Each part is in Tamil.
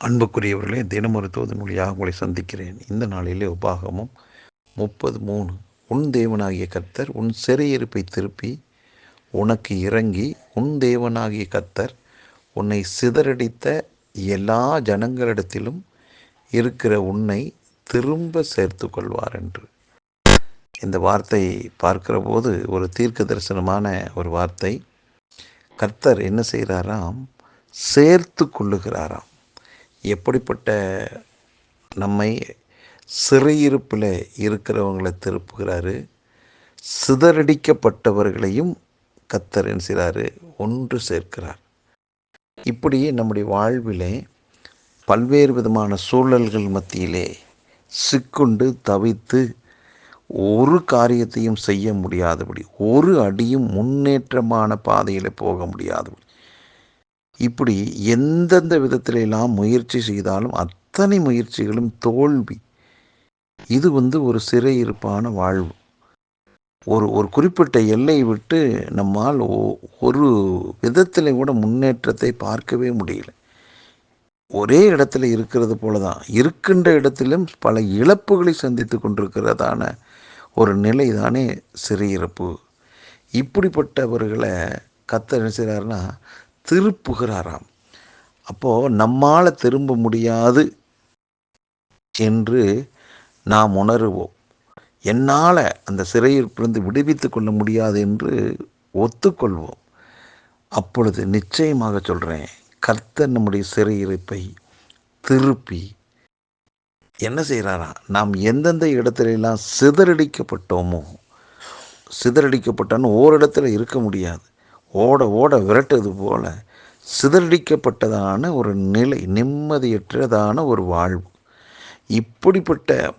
அன்புக்குரியவர்களே தினமொரு தோதன் மொழியாக உங்களை சந்திக்கிறேன். இந்த நாளிலே உபாகமும் முப்பது மூணு உன் தேவனாகிய கர்த்தர் உன் சிறையிருப்பை திருப்பி உனக்கு இறங்கி உன் தேவனாகிய கர்த்தர் உன்னை சிதறடித்த எல்லா ஜனங்களிடத்திலும் இருக்கிற உன்னை திரும்ப சேர்த்து கொள்வார் என்று. இந்த வார்த்தை பார்க்கிற போது ஒரு தீர்க்க தரிசனமான ஒரு வார்த்தை. கர்த்தர் என்ன செய்கிறாராம்? சேர்த்து கொள்ளுகிறாராம். எப்படிப்பட்ட நம்மை சிறையிருப்பில் இருக்கிறவங்களை திருப்புகிறாரு? சிதறடிக்கப்பட்டவர்களையும் கத்தர் என்ன செய்கிறாரு ஒன்று சேர்க்கிறார். இப்படி நம்முடைய வாழ்விலே பல்வேறு விதமான சூழல்கள் மத்தியிலே சிக்குண்டு தவித்து ஒரு காரியத்தையும் செய்ய முடியாதபடி ஒரு அடியும் முன்னேற்றமான பாதையில் போக முடியாதபடி இப்படி எந்தெந்த விதத்திலெல்லாம் முயற்சி செய்தாலும் அத்தனை முயற்சிகளும் தோல்வி. இது வந்து ஒரு சிறையிருப்பான வாழ்வு. ஒரு ஒரு குறிப்பிட்ட எல்லை விட்டு நம்மால் ஒரு விதத்தில் கூட முன்னேற்றத்தை பார்க்கவே முடியல. ஒரே இடத்துல இருக்கிறது போல தான் இருக்கின்ற இடத்திலும் பல இழப்புகளை சந்தித்து கொண்டிருக்கிறதான ஒரு நிலை தானே சிறையிருப்பு இப்படிப்பட்டவர்களை கத்த என்ன செய்கிறாருன்னா திருப்புகிறாராம். அப்போது நம்மால் திரும்ப முடியாது என்று நாம் உணருவோம். என்னால் அந்த சிறையிருப்பிலிருந்து விடுவித்து கொள்ள முடியாது என்று ஒத்துக்கொள்வோம். அப்பொழுது நிச்சயமாக சொல்கிறேன் கர்த்தர் நம்முடைய சிறையிருப்பை திருப்பி என்ன செய்கிறாரா நாம் எந்தெந்த இடத்துலலாம் சிதறடிக்கப்பட்டோமோ சிதறடிக்கப்பட்டோன்னு ஓரிடத்தில் இருக்க முடியாது. ஓட ஓட விரட்டுவது போல சிதறடிக்கப்பட்டதான ஒரு நிலை நிம்மதியற்றதான ஒரு வாழ்வு. இப்படிப்பட்ட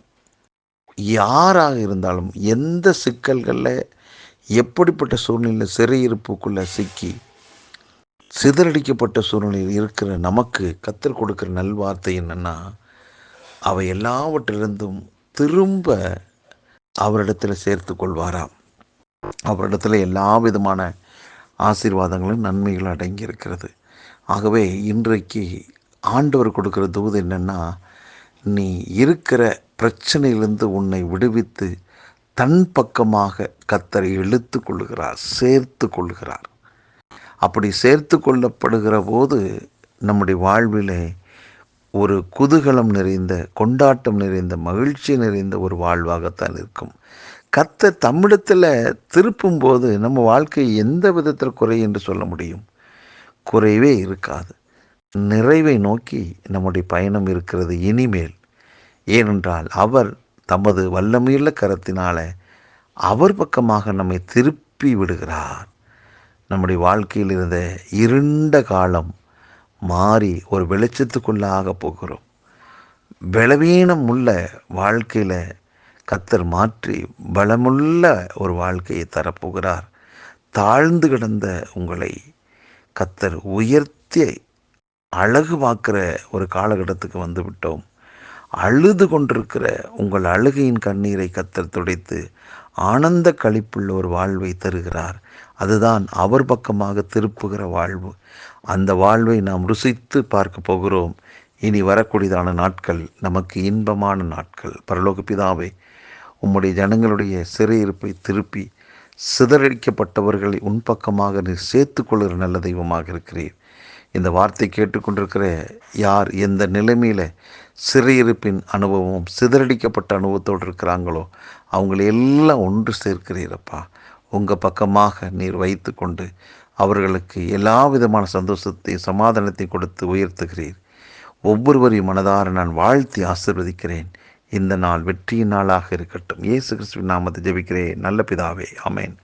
யாராக இருந்தாலும் எந்த சிக்கல்களில் எப்படிப்பட்ட சூழ்நிலை சிறையிருப்புக்குள்ளே சிக்கி சிதறடிக்கப்பட்ட சூழ்நிலையில் இருக்கிற நமக்கு கற்றுக் கொடுக்குற நல்வார்த்தை என்னென்னா அவை எல்லாவற்றிலிருந்தும் திரும்ப அவரிடத்தில் சேர்த்து கொள்வாராம். அவரிடத்தில் எல்லா விதமான ஆசீர்வாதங்களும் நன்மைகள் அடங்கி இருக்கிறது ஆகவே இன்றைக்கு ஆண்டவர் கொடுக்குற தூது என்னென்னா நீ இருக்கிற பிரச்சனையிலிருந்து உன்னை விடுவித்து தன் பக்கமாக கத்தரை இழுத்து கொள்ளுகிறார் சேர்த்து கொள்ளுகிறார். அப்படி சேர்த்து கொள்ளப்படுகிற போது நம்முடைய வாழ்விலே ஒரு குதூகலம் நிறைந்த கொண்டாட்டம் நிறைந்த மகிழ்ச்சி நிறைந்த ஒரு வாழ்வாகத்தான் இருக்கும். கத்த தமிழத்தில் திருப்பும் போது நம்ம வாழ்க்கை எந்த விதத்தில் குறை என்று சொல்ல முடியும்? குறைவே இருக்காது. நிறைவை நோக்கி நம்முடைய பயணம் இருக்கிறது இனிமேல். ஏனென்றால் அவர் தமது வல்லமையுள்ள கரத்தினால அவர் பக்கமாக நம்மை திருப்பி விடுகிறார். நம்முடைய வாழ்க்கையில் இருந்த இருண்ட காலம் மாறி ஒரு வெளிச்சத்துக்குள்ளாக போகிறோம். பலவீனம் உள்ள வாழ்க்கையில் கத்தர் மாற்றி பலமுள்ள ஒரு வாழ்க்கையை தரப்போகிறார். தாழ்ந்து கிடந்த உங்களை கத்தர் உயர்த்தி அழகு பார்க்குற ஒரு காலகட்டத்துக்கு வந்து விட்டோம். அழுது கொண்டிருக்கிற உங்கள் அழுகையின் கண்ணீரை கத்தர் துடைத்து ஆனந்த கழிப்புள்ள ஒரு வாழ்வை தருகிறார். அதுதான் அவர் பக்கமாக திருப்புகிற வாழ்வு. அந்த வாழ்வை நாம் ருசித்து பார்க்க போகிறோம். இனி வரக்கூடியதான நாட்கள் நமக்கு இன்பமான நாட்கள். பரலோக பிதாவை உம்முடைய ஜனங்களுடைய சிறையிருப்பை திருப்பி சிதறடிக்கப்பட்டவர்களை உன் பக்கமாக நீ சேர்த்து கொள்கிற நல்ல தெய்வமாக இருக்கிறீர். இந்த வார்த்தை கேட்டுக்கொண்டிருக்கிற யார் எந்த நிலைமையில் சிறையிருப்பின் அனுபவம் சிதறடிக்கப்பட்ட அனுபவத்தோடு இருக்கிறாங்களோ அவங்களை எல்லாம் ஒன்று சேர்க்கிறீரப்பா. உங்கள் பக்கமாக நீர் வைத்து கொண்டு அவர்களுக்கு எல்லா விதமான சந்தோஷத்தை சமாதானத்தை கொடுத்து உயர்த்துகிறீர். ஒவ்வொருவரையும் மனதார நான் வாழ்த்தி ஆசிர்வதிக்கிறேன். இந்த நாள் வெற்றியின் நாளாக இருக்கட்டும். இயேசு கிறிஸ்துவின் நாமத்தை ஜெபிக்கிறேன். நல்ல பிதாவே. அமேன்